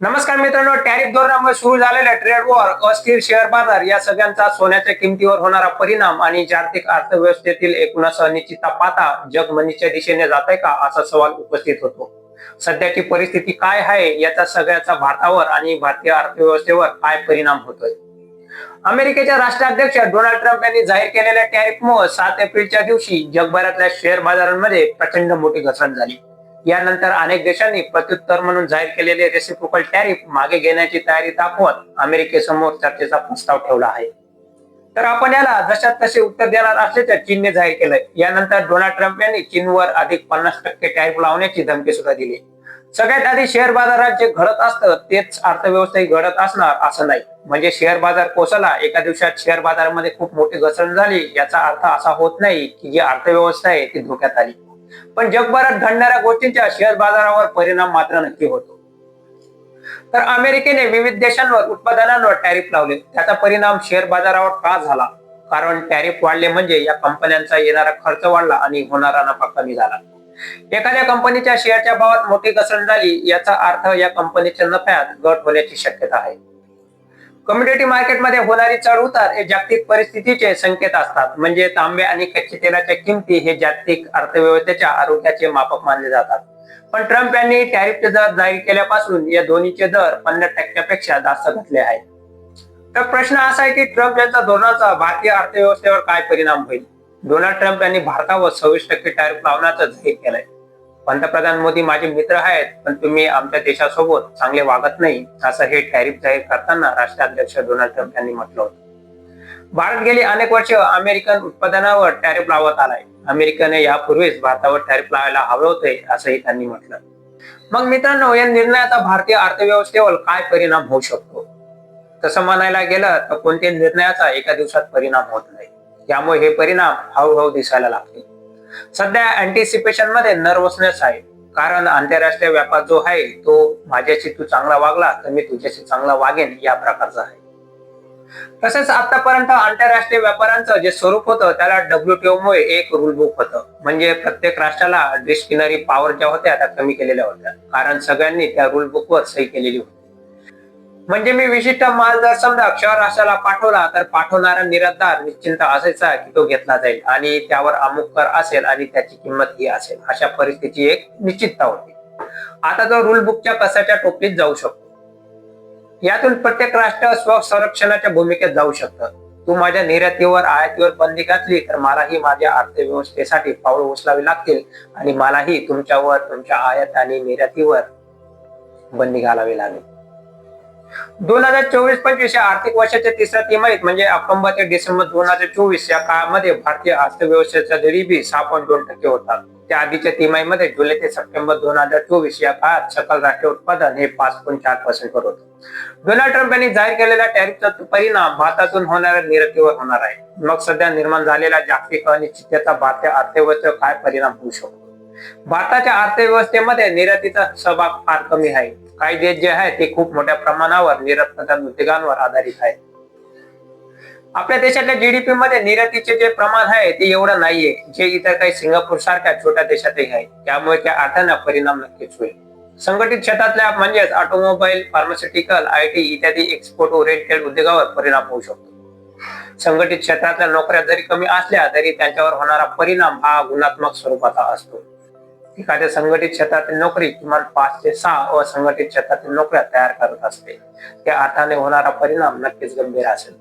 नमस्कार मित्रांनो टॅरिफ धोरणामुळे सुरू झालेल्या ट्रेड वॉर अस्थिर शेअर बाजार या सगळ्यांचा सोन्याच्या किमतीवर होणारा परिणाम आणि जागतिक अर्थव्यवस्थेतील एकूणच अनिश्चितता पाहता जगमनीच्या दिशेने जात आहे का असा सवाल उपस्थित होतो. सध्याची परिस्थिती काय आहे याचा सगळ्याचा भारतावर आणि भारतीय अर्थव्यवस्थेवर काय परिणाम होतोय? अमेरिकेच्या राष्ट्राध्यक्ष डोनाल्ड ट्रम्प यांनी जाहीर केलेल्या टॅरिफमुळे सात एप्रिलच्या दिवशी जगभरातल्या शेअर बाजारांमध्ये प्रचंड मोठी घसरण झाली. यानंतर अनेक देशांनी प्रत्युत्तर म्हणून जाहीर केलेले रेसिप्रोकल टॅरिफ मागे घेण्याची तयारी दाखवत अमेरिकेसमोर चर्चेचा प्रस्ताव ठेवला आहे. तर आपण याला जशात तसे उत्तर देणार असल्याचं चीनने जाहीर केलंय. यानंतर डोनाल्ड ट्रम्प यांनी चीनवर अधिक पन्नास टक्के टॅरिफ लावण्याची धमकी सुद्धा दिली. सगळ्यात आधी शेअर बाजारात जे घडत असतं तेच अर्थव्यवस्थाही घडत असणार असं नाही. म्हणजे शेअर बाजार कोसला एका दिवसात शेअर बाजारामध्ये खूप मोठी घसरण झाली याचा अर्थ असा होत नाही की जी अर्थव्यवस्था आहे ती धोक्यात आली. पण जगभरात घडणाऱ्या गोष्टींच्या शेअर बाजारावर परिणाम मात्र नक्की होतो. तर अमेरिकेने विविध देशांवर उत्पादनांवर टॅरिफ लावले. त्याचा परिणाम शेअर बाजारावर का झाला? कारण टॅरिफ वाढले म्हणजे या कंपन्यांचा येणारा खर्च वाढला आणि होणारा नफा कमी झाला. एखाद्या कंपनीच्या शेअरच्या भावात मोठी घसरण झाली याचा अर्थ या कंपनीच्या नफ्यात घट होण्याची शक्यता आहे. कम्युनिटी मार्केटमध्ये होणारी चढ उतार हे जागतिक परिस्थितीचे संकेत असतात. म्हणजे तांबे आणि कच्चे तेलाच्या किमती हे जागतिक अर्थव्यवस्थेच्या आरोग्याचे मापक मानले जातात. पण ट्रम्प यांनी टॅरिफचे दर जाहीर केल्यापासून या दोन्हीचे दर पन्नास टक्क्यापेक्षा जास्त घटले आहेत. तर प्रश्न असा आहे की ट्रम्प यांचा धोरणाचा भारतीय अर्थव्यवस्थेवर काय परिणाम होईल? डोनाल्ड ट्रम्प यांनी भारतावर सव्वीस टक्के टॅरिफ लावण्याचं जाहीर केलंय. पंतप्रधान मोदी माझे मित्र आहेत पण तुम्ही आमच्या देशासोबत चांगले वागत नाही असं हे टॅरिफ जाहीर करताना राष्ट्राध्यक्ष डोनाल्ड ट्रम्प यांनी म्हटलं होतं. भारत गेली अनेक वर्ष अमेरिकन उत्पादनावर टॅरिफ लावत आलाय. अमेरिकेने यापूर्वीच भारतावर टॅरिफ लावायला हवे होते असंही त्यांनी म्हटलं. मग मित्रांनो या निर्णयाचा भारतीय अर्थव्यवस्थेवर काय परिणाम होऊ शकतो? तसं म्हणायला गेलं तर कोणत्याही निर्णयाचा एका दिवसात परिणाम होत नाही. त्यामुळे हे परिणाम हळूहळू दिसायला लागतील. सध्या अँटिसिपेशनमध्ये नर्वसनेस आहे. कारण आंतरराष्ट्रीय व्यापार जो आहे तो माझ्याशी तू चांगला वागला तर मी तुझ्याशी चांगला वागेन या प्रकारचा आहे. तसेच आतापर्यंत आंतरराष्ट्रीय व्यापारांचं जे स्वरूप होतं त्याला डब्ल्यूटीओ मुळे एक रूल बुक होतं. म्हणजे प्रत्येक राष्ट्राला डिस्किनरी पॉवर ज्या होत्या त्या कमी केलेल्या होत्या. कारण सगळ्यांनी त्या रूल बुक वर सही केलेली होती. म्हणजे मी विशिष्ट माल जर समजा क्षर पाठवला तर पाठवणारा निर्यातदार निश्चिंत असायचा की तो घेतला जाईल आणि त्यावर अमुक कर असेल आणि त्याची किंमत ही असेल. अशा परिस्थितीची एक निश्चितता होती. आता तो रूल बुकच्या कसाच्या टोपलीत जाऊ शकतो? यातून प्रत्येक राष्ट्र स्वसंरक्षणाच्या भूमिकेत जाऊ शकतं. तू माझ्या निर्यातीवर आयातीवर बंदी घातली तर मलाही माझ्या अर्थव्यवस्थेसाठी पाऊल उचलावी लागतील आणि मलाही तुमच्यावर तुमच्या आयात आणि निर्यातीवर बंदी घालावी लागेल. दोन हजार चोवीस पंचवीस या आर्थिक वर्षाच्या तिसऱ्या तिमाहीत म्हणजे ऑक्टोबर ते डिसेंबर दोन हजार चोवीस या काळामध्ये भारतीय अर्थव्यवस्थेचा जीडीपी सहा पॉईंट दोन टक्के होता. त्या आधीच्या तिमाहीमध्ये जुलै ते सप्टेंबर दोन हजार चोवीस या काळात सकल राष्ट्रीय उत्पादन हे पाच पॉईंट चार पर्सेंट वर होतं. डोनाल्ड ट्रम्प यांनी जाहीर केलेल्या टॅरिफचा परिणाम भारतातून होणाऱ्या निर्यातीवर होणार आहे. मग सध्या निर्माण झालेल्या जागतिक अनिश्चितता भारतीय अर्थव्यवस्थेवर काय परिणाम होऊ शकतो? भारताच्या अर्थव्यवस्थेमध्ये निर्यातीचा सहभाग फार कमी आहे. कायदे जे आहे ते खूप मोठ्या प्रमाणावर निर्यात उद्योगांवर आधारित आहेत. आपल्या देशातल्या जीडीपी मध्ये निर्यातीचे जे प्रमाण आहे ते एवढं नाहीये जे इतर काही सिंगापूर सारख्या छोट्या देशातही आहे. त्यामुळे त्या अर्थांना परिणाम नक्कीच होईल. संघटित क्षेत्रातल्या म्हणजेच ऑटोमोबाईल फार्मास्युटिकल आय टी इत्यादी एक्सपोर्ट ओरिएंटेड उद्योगावर परिणाम होऊ शकतो. संघटित क्षेत्रातल्या नोकऱ्या जरी कमी असल्या तरी त्यांच्यावर होणारा परिणाम हा गुणात्मक स्वरूपाचा असतो. एखाद्या संघटित क्षेत्रातील नोकरी किमान पाच ते सहा असंघटित क्षेत्रातील नोकऱ्या तयार करत असते. त्या अर्थाने होणारा परिणाम नक्कीच गंभीर असेल.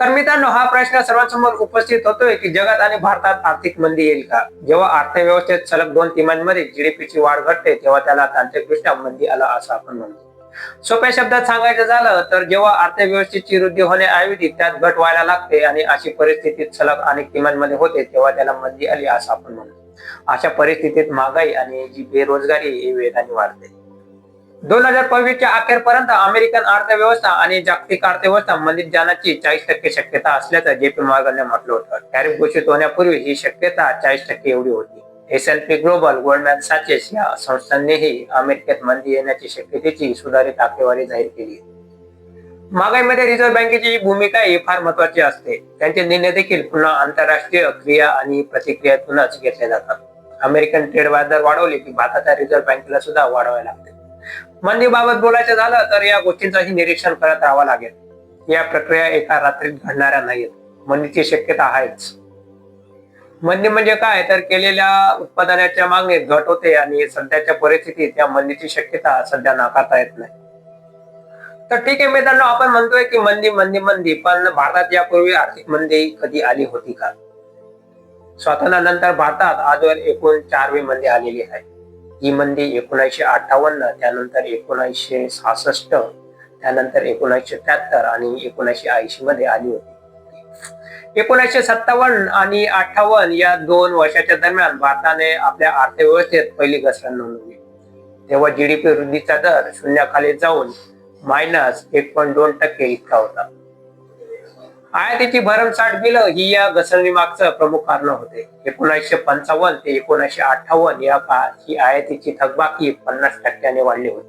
तर मित्रांनो हा प्रश्न सर्वांसमोर उपस्थित होतोय की जगात आणि भारतात आर्थिक मंदी येईल का? जेव्हा अर्थव्यवस्थेत सलग दोन तिमांमध्ये जीडीपीची वाढ घटते तेव्हा त्याला तांत्रिकदृष्ट्या मंदी आला असं आपण म्हणतो. सोप्या शब्दात सांगायचं झालं तर जेव्हा अर्थव्यवस्थेची वृद्धी होण्याऐवजी त्यात घट व्हायला लागते आणि अशी परिस्थिती सलग अनेक तिमांमध्ये होते तेव्हा त्याला मंदी आली असं आपण म्हणतो. अशा परिस्थितीत महागाई आणि जी बेरोजगारी ही वेगाने वाढते. दोन हजार पंचवीसच्या अखेरपर्यंत अमेरिकन अर्थव्यवस्था आणि जागतिक अर्थव्यवस्था मंदिर जाण्याची चाळीस टक्के शक्यता असल्याचं जे पी मॉर्गनने म्हटलं होतं. टॅरिफ घोषित होण्यापूर्वी ही शक्यता चाळीस टक्के एवढी होती. S L P global Goldman Sachs या संस्थांनीही अमेरिकेत मंदी येण्याची शक्यतेची सुधारित आकडेवारी जाहीर केली महागाईमध्ये रिझर्व्ह बँकेची भूमिका ही फार महत्वाची असते. त्यांचे निर्णय देखील पुन्हा आंतरराष्ट्रीय क्रिया आणि प्रतिक्रियातूनच घेतले जातात. अमेरिकन ट्रेड व्याजदर वाढवले की भारताच्या रिझर्व्ह बँकेला सुद्धा वाढवावे लागते. मंदीबाबत बोलायचं झालं तर या गोष्टींचंही निरीक्षण करत राहावं लागेल. या प्रक्रिया एका रात्रीत घडणाऱ्या नाहीत. मंदीची शक्यता आहेच. मंदी म्हणजे काय? तर केलेल्या उत्पादनाच्या मागणीत घट होते आणि सध्याच्या परिस्थितीत या मंदीची शक्यता सध्या नाकारता येत नाही. तर ठीक आहे मित्रांनो आपण म्हणतोय की मंदी मंदी मंदी पण भारतात यापूर्वी आर्थिक मंदी कधी आली होती का? स्वातंत्र्यानंतर भारतात आजवर एकूण चारवी मंदी आलेली आहे ही मंदी एकोणीसशे अठ्ठावन्न त्यानंतर एकोणीसशे सहासष्ट त्यानंतर एकोणीसशे त्र्याहत्तर आणि एकोणीसशे ऐंशी मध्ये आली होती. एकोणीसशे सत्तावन्न आणि अठ्ठावन्न या दोन वर्षाच्या दरम्यान भारताने आपल्या अर्थव्यवस्थेत पहिली घसरण नोंदवली. तेव्हा जीडीपी वृद्धीचा दर शून्याखाली जाऊन मायनस एक पॉईंट दोन टक्के इतका होता. आयातीची भरमसाठ बिलं ही या घसरणी मागचं प्रमुख कारण होते. एकोणीसशे पंचावन्न ते एकोणीसशे अठ्ठावन्न या काळात ही आयातीची थकबाकी पन्नास टक्क्याने वाढली होती.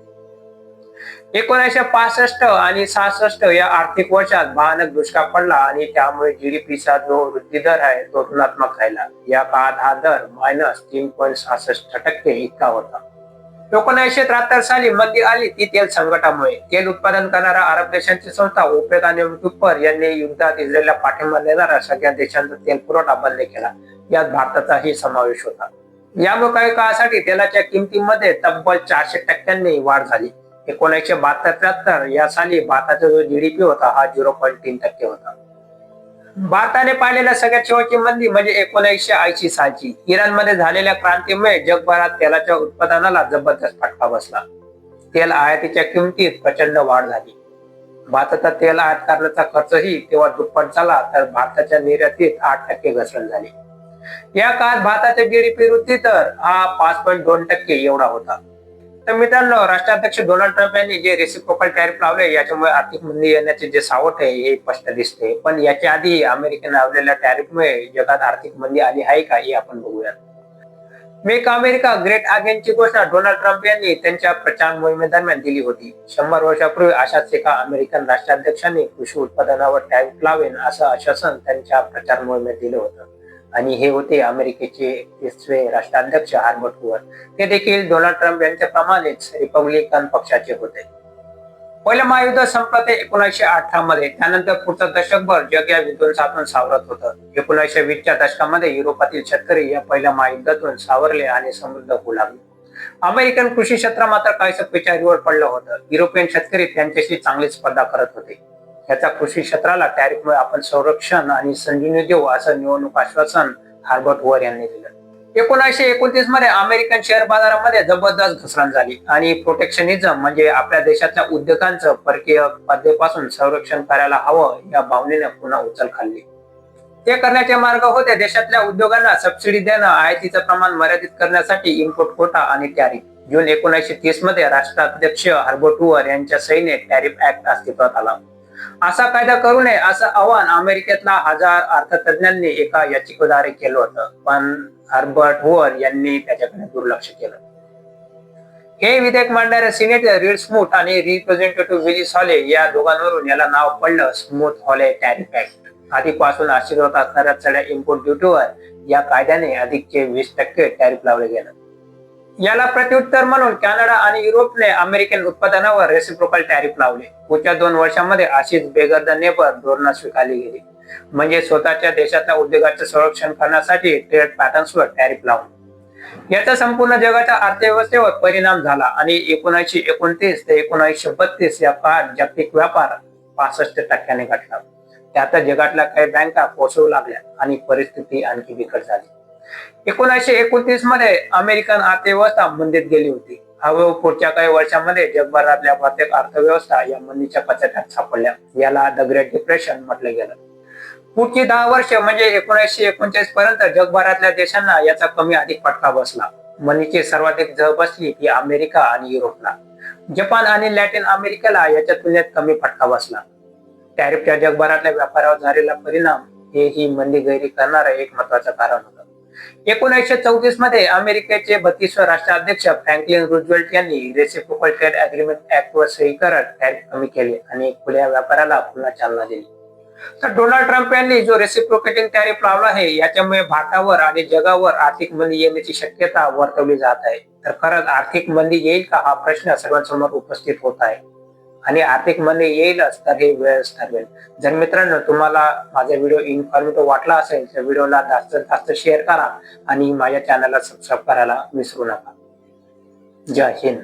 एकोणीसशे पासष्ट आणि सहासष्ट या आर्थिक वर्षात भयानक दुष्काळ पडला आणि त्यामुळे जीडीपीचा जो वृद्धी दर आहे तो ऋणात्मक राहिला. या काळात हा दर मायनस तीन पॉईंट सहासष्ट टक्के इतका होता. एकोणीसशे त्र्याहत्तर साली मंदी आली ती तेल संकटामुळे. तेल उत्पादन करणाऱ्या अरब देशांची संस्था ओपेक आणि युट्यूबवर यांनी युद्धात इस्रायलला पाठिंबा देणाऱ्या सगळ्या देशांचा तेल पुरवठा बंद केला. यात भारताचाही समावेश होता. यामुळे काही काळासाठी तेलाच्या किमतीमध्ये तब्बल चारशे टक्क्यांनी वाढ झाली. एकोणीसशे बहात्तर त्र्याहत्तर या साली भारताचा जो जीडीपी होता हा झिरो पॉईंट तीन टक्के होता. भारताने पाहिलेल्या सगळ्यात शेवटची मंदी म्हणजे एकोणीसशे ऐंशी सालची. इराणमध्ये झालेल्या क्रांतीमुळे जगभरात तेलाच्या उत्पादनाला जबरदस्त फटका बसला. तेल आयातीच्या किमतीत प्रचंड वाढ झाली. भारताचा तेल आयात करण्याचा खर्चही तेव्हा दुप्पट झाला तर भारताच्या निर्यातीत आठ टक्के घसरण झाली. या काळात भारताच्या जीडीपी वृद्धी तर हा पाच पॉईंट दोन टक्के एवढा होता. तर मित्रांनो राष्ट्राध्यक्ष डोनाल्ड ट्रम्प यांनी जे रेसिप्रोकल टॅरिफ लावले याच्यामुळे आर्थिक मंदी येण्याचे जे सावट आहे हे स्पष्ट दिसते. पण याच्या आधी अमेरिकेने लावलेल्या टॅरिफमुळे जगात आर्थिक मंदी आली आहे का हे आपण बघूयात. मेक अमेरिका ग्रेट अगेनची घोषणा डोनाल्ड ट्रम्प यांनी त्यांच्या प्रचार मोहिमेदरम्यान दिली होती. शंभर वर्षापूर्वी अशाच एका अमेरिकन राष्ट्राध्यक्षांनी कृषी उत्पादनावर टॅरिफ लावेन असं आश्वासन त्यांच्या प्रचार मोहिमेत दिलं होतं. आणि हे होते अमेरिकेचे एकतीसवे राष्ट्राध्यक्ष हार्बर्ट हुवर ते देखील डोनाल्ड ट्रम्प यांच्याप्रमाणेच रिपब्लिकन पक्षाचे होते. पहिलं महायुद्ध संपलं ते एकोणीसशे अठरा मध्ये. त्यानंतर पुढचं दशकभर जग या विध्वंसातून सावरत होतं. एकोणीसशे वीसच्या दशकामध्ये युरोपातील शेतकरी या पहिल्या महायुद्धातून सावरले आणि समृद्ध होऊ लागले. अमेरिकन कृषी क्षेत्र मात्र काहीसं पिछाडीवर पडलं होतं. युरोपियन शेतकरी त्यांच्याशी चांगली स्पर्धा करत होते. याचा कृषी क्षेत्राला टॅरिफमुळे आपण संरक्षण आणि संजीवनी देऊ असं निवडणूक आश्वासन हार्बर्ट वर यांनी दिलं. एकोणीसशे एकोणतीसमध्ये अमेरिकन शेअर बाजारामध्ये जबरदस्त घसरण झाली आणि प्रोटेक्शनिझम म्हणजे आपल्या देशातल्या उद्योगांचं परकीय पद्धतीपासून संरक्षण करायला हवं या भावनेने पुन्हा उचल खाल्ली. ते करण्याचे मार्ग होते देशातल्या उद्योगांना सबसिडी देणं आयातीचं प्रमाण मर्यादित करण्यासाठी इम्पोर्ट कोटा आणि टॅरिफ जून एकोणीसशे तीसमध्ये राष्ट्राध्यक्ष हार्बर्ट वर यांच्या सैन्य टॅरिफ ऍक्ट अस्तित्वात आला. असा कायदा करू नये असं आव्हान अमेरिकेतला हजार अर्थतज्ञांनी एका याचिकेद्वारे केलं होतं. पण हर्बर्ट होवर यांनी त्याच्याकडे दुर्लक्ष केलं. हे विधेयक मांडणारे सिनेटर रीड स्मूथ आणि रिप्रेझेंटेटिव्ह विलिस हॉले या दोघांवरून याला नाव पडलं स्मूथ हॉले टॅरिफ ऍक्ट आधीपासून आशीर्वाद असणाऱ्या चढ्या इम्पोर्ट ड्युटीवर या कायद्याने अधिकचे वीस टक्के टॅरिफ लावले गेलं. याला प्रत्युत्तर म्हणून कॅनडा आणि युरोपने अमेरिकन उत्पादनावर रेसिप्रोकल टॅरिफ लावले. पुढच्या दोन वर्षांमध्ये अशीच बेगर द नेबर धोरणं स्वीकारली गेली. म्हणजे स्वतःच्या देशातल्या उद्योगाचे संरक्षण करण्यासाठी ट्रेड पॅटर्न्सवर टॅरिफ लावून. याचा संपूर्ण जगाच्या अर्थव्यवस्थेवर परिणाम झाला आणि एकोणीसशे एकोणतीस ते एकोणीसशे बत्तीस या काळात जागतिक व्यापार पासष्ट टक्क्याने घटला. त्यात जगातल्या काही बँका कोसळू लागल्या आणि परिस्थिती आणखी बिकट झाली. एकोणीसशे एकोणतीसमध्ये अमेरिकन अर्थव्यवस्था मंदीत गेली होती. हळूहळू पुढच्या काही वर्षांमध्ये जगभरातल्या प्रत्येक अर्थव्यवस्था या मंदीच्या पचाट्यात सापडल्या. याला द ग्रेट डिप्रेशन म्हटलं गेलं. पुढची दहा वर्ष म्हणजे एकोणीसशे एकोणचाळीस पर्यंत जगभरातल्या देशांना याचा कमी अधिक फटका बसला. मनीची सर्वाधिक झळ बसली ती अमेरिका आणि युरोपला. जपान आणि लॅटिन अमेरिकेला याच्या तुलनेत कमी फटका बसला. टॅरिफच्या जगभरातल्या व्यापारावर झालेला परिणाम हे ही मंदी गैरी करणारं एक महत्वाचं कारण होतं. एकोणीसशे चौतीसमध्ये अमेरिकेचे बत्तीसवे राष्ट्राध्यक्ष फ्रँकलिन रुजवेल्ट यांनी रेसिप्रोकल ट्रेड अग्रीमेंट ऍक्ट वर सही करत टॅरिफ कमी केले आणि खुल्या व्यापाराला पुन्हा चालना दिली. तर डोनाल्ड ट्रम्प यांनी जो रेसिप्रोकेटिंग टॅरिफ लावला आहे याच्यामुळे भारतावर आणि जगावर आर्थिक मंदी येण्याची शक्यता वर्तवली जात आहे. तर खरंच आर्थिक मंदी येईल का? हा प्रश्न सर्वांसमोर उपस्थित होत आहे. आणि आर्थिक मंदी येईलच तर हे वेळच ठरवेल. जर मित्रांनो तुम्हाला माझा व्हिडिओ इन्फॉर्मेटिव्ह वाटला असेल तर व्हिडिओला जास्तीत जास्त शेअर करा आणि माझ्या चॅनलला सबस्क्राईब करायला विसरू नका. जय हिंद.